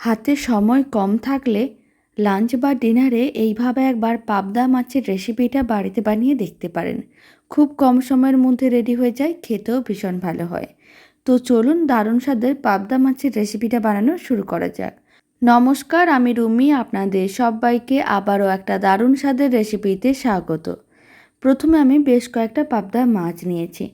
হাতে সময় কম থাকলে লাঞ্চ বা ডিনারে এইভাবে একবার পাবদা মাছের রেসিপিটা বাড়িতে বানিয়ে দেখতে পারেন। খুব কম সময়ের মধ্যে রেডি হয়ে যায়, খেতেও ভীষণ ভালো হয়। তো চলুন দারুণ স্বাদের পাবদা মাছের রেসিপিটা বানানো শুরু করা যাক। নমস্কার, আমি রুমি, আপনাদের সবাইকে আবারও একটা দারুণ স্বাদের রেসিপিতে স্বাগত। প্রথমে আমি বেশ কয়েকটা পাবদা মাছ নিয়েছি।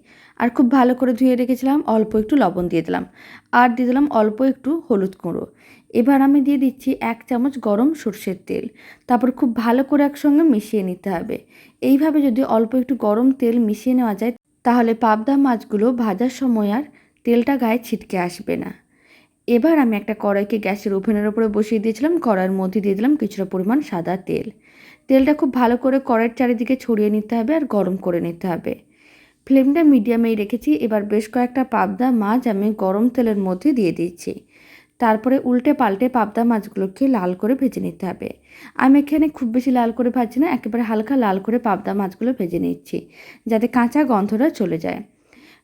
আর খুব ভালো করে ধুয়ে রেখেছিলাম, অল্প একটু লবণ দিয়ে দিলাম। আর দিয়ে দিলাম অল্প একটু হলুদ গুঁড়ো। এবার আমি দিয়ে দিচ্ছি এক চামচ গরম সর্ষের তেল। তারপর খুব ভালো করে একসঙ্গে মিশিয়ে নিতে হবে। এইভাবে যদি অল্প একটু গরম তেল মিশিয়ে নেওয়া যায়, তাহলে পাবদা মাছগুলো ভাজার সময় আর তেলটা গায়ে ছিটকে আসবে না। এবার আমি একটা কড়াইকে গ্যাসের ওভেনের উপরে বসিয়ে দিয়েছিলাম। কড়াইয়ের মধ্যে দিয়ে দিলাম কিছুটা পরিমাণ সাদা তেল। তেলটা খুব ভালো করে কড়াইয়ের চারিদিকে ছড়িয়ে নিতে হবে আর গরম করে নিতে হবে। ফ্লেমটা মিডিয়ামেই রেখেছি। এবার বেশ কয়েকটা পাবদা মাছ আমি গরম তেলের মধ্যে দিয়ে দিচ্ছি। তারপরে উল্টে পাল্টে পাবদা মাছগুলোকে লাল করে ভেজে নিতে হবে। আমি এখানে খুব বেশি লাল করে ভাজছি না, একেবারে হালকা লাল করে পাবদা মাছগুলো ভেজে নিচ্ছি, যাতে কাঁচা গন্ধটা চলে যায়।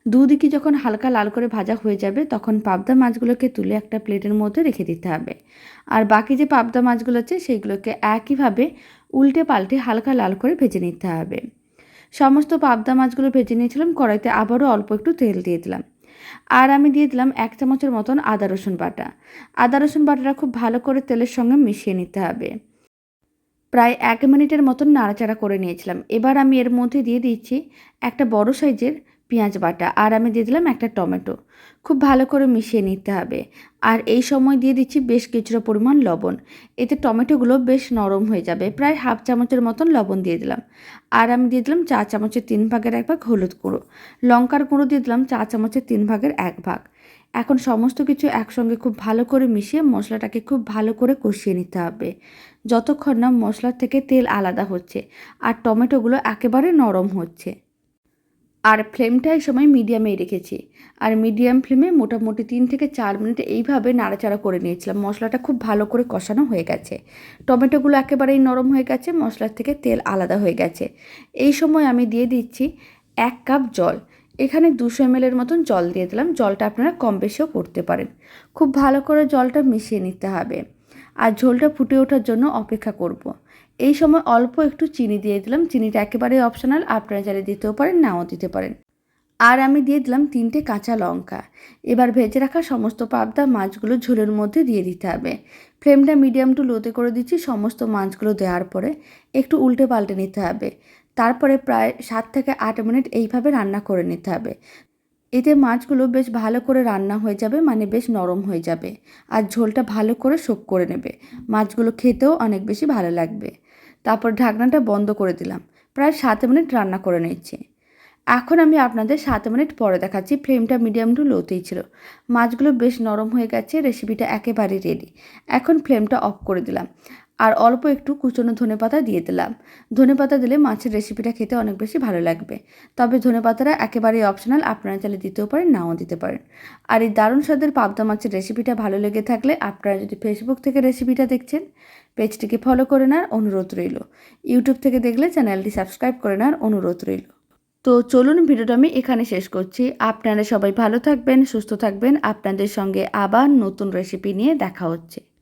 দুদিকে যখন হালকা লাল করে ভাজা হয়ে যাবে, তখন পাবদা মাছগুলোকে তুলে একটা প্লেটের মধ্যে রেখে দিতে হবে। আর বাকি যে পাবদা মাছগুলো আছে, সেইগুলোকে একইভাবে উল্টে পাল্টে হালকা লাল করে ভেজে নিতে হবে। সমস্ত পাবদা মাছগুলো ভেজে নিয়েছিলাম, কড়াইতে আবারও অল্প একটু তেল দিয়ে দিলাম। আর আমি দিয়ে দিলাম এক চামচের মতন আদা রসুন বাটা। আদা রসুন বাটাটা খুব ভালো করে তেলের সঙ্গে মিশিয়ে নিতে হবে। প্রায় এক মিনিটের মতন নাড়াচাড়া করে নিয়েছিলাম। এবার আমি এর মধ্যে দিয়ে দিচ্ছি একটা বড় সাইজের পেঁয়াজ বাটা আর আমি দিয়ে দিলাম একটা টমেটো। খুব ভালো করে মিশিয়ে নিতে হবে। আর এই সময় দিয়ে দিচ্ছি বেশ কিছুটা পরিমাণ লবণ। এতে টমেটোগুলো বেশ নরম হয়ে যাবে। প্রায় হাফ চামচের মতন লবণ দিয়ে দিলাম। আর আমি দিয়ে দিলাম চা চামচের তিন ভাগের এক ভাগ হলুদ গুঁড়ো। লঙ্কার গুঁড়ো দিয়ে দিলাম চা চামচের তিন ভাগের এক ভাগ। এখন সমস্ত কিছু একসঙ্গে খুব ভালো করে মিশিয়ে মশলাটাকে খুব ভালো করে কষিয়ে নিতে হবে। যতক্ষণ না মশলার থেকে তেল আলাদা হচ্ছে আর টমেটোগুলো একেবারে নরম হচ্ছে। আর ফ্লেমটা এই সময় মিডিয়ামে রেখেছি। আর মিডিয়াম ফ্লেমে মোটামুটি তিন থেকে চার মিনিট এইভাবে নাড়াচাড়া করে নিয়েছিলাম। মশলাটা খুব ভালো করে কষানো হয়ে গেছে। টমেটোগুলো একেবারেই নরম হয়ে গেছে, মশলার থেকে তেল আলাদা হয়ে গেছে। এই সময় আমি দিয়ে দিচ্ছি এক কাপ জল। এখানে দুশো এমএলের মতন জল দিয়ে দিলাম। জলটা আপনারা কম বেশিও করতে পারেন। খুব ভালো করে জলটা মিশিয়ে নিতে হবে। আর ঝোলটা ফুটে ওঠার জন্য অপেক্ষা করব। এই সময় অল্প একটু চিনি দিয়ে দিলাম। চিনিটা একেবারেই অপশনাল আপনারা যারা দিতেও পারেন, নাও দিতে পারেন। আর আমি দিয়ে দিলাম তিনটে কাঁচা লঙ্কা। এবার ভেজে রাখা সমস্ত পাবদা মাছগুলো ঝোলের মধ্যে দিয়ে দিতে হবে। ফ্লেমটা মিডিয়াম টু লোতে করে দিচ্ছি সমস্ত মাছগুলো দেওয়ার পরে। একটু উল্টে পাল্টে নিতে হবে। তারপরে প্রায় সাত থেকে আট মিনিট এইভাবে রান্না করে নিতে হবে। এতে মাছগুলো বেশ ভালো করে রান্না হয়ে যাবে মানে বেশ নরম হয়ে যাবে। আর ঝোলটা ভালো করে শোক করে নেবে। মাছগুলো খেতেও অনেক বেশি ভালো লাগবে। তারপর ঢাকনাটা বন্ধ করে দিলাম। প্রায় সাত মিনিট রান্না করে নিচ্ছি। এখন আমি আপনাদের সাত মিনিট পরে দেখাচ্ছি, ফ্লেমটা মিডিয়াম টু লোতেই ছিল। মাছগুলো বেশ নরম হয়ে গেছে রেসিপিটা একেবারেই রেডি এখন ফ্লেমটা অফ করে দিলাম। আর অল্প একটু কুচনো ধনে পাতা দিয়ে দিলাম। ধনে পাতা দিলে মাছের রেসিপিটা খেতে অনেক বেশি ভালো লাগবে। তবে ধনে পাতাটা একেবারেই অপশনাল আপনারা চাইলে দিতেও পারেন, নাও দিতে পারেন। আর এই দারুণ স্বাদের পাবদা মাছের রেসিপিটা ভালো লেগে থাকলে আপনারা যদি ফেসবুক থেকে রেসিপিটা দেখছেন, পেজটিকে ফলো করে নেওয়ার অনুরোধ রইল। ইউটিউব থেকে দেখলে চ্যানেলটি সাবস্ক্রাইব করে নেওয়ার অনুরোধ রইল। তো চলুন ভিডিওটা আমি এখানে শেষ করছি। আপনারা সবাই ভালো থাকবেন, সুস্থ থাকবেন। আপনাদের সঙ্গে আবার নতুন রেসিপি নিয়ে দেখা হচ্ছে।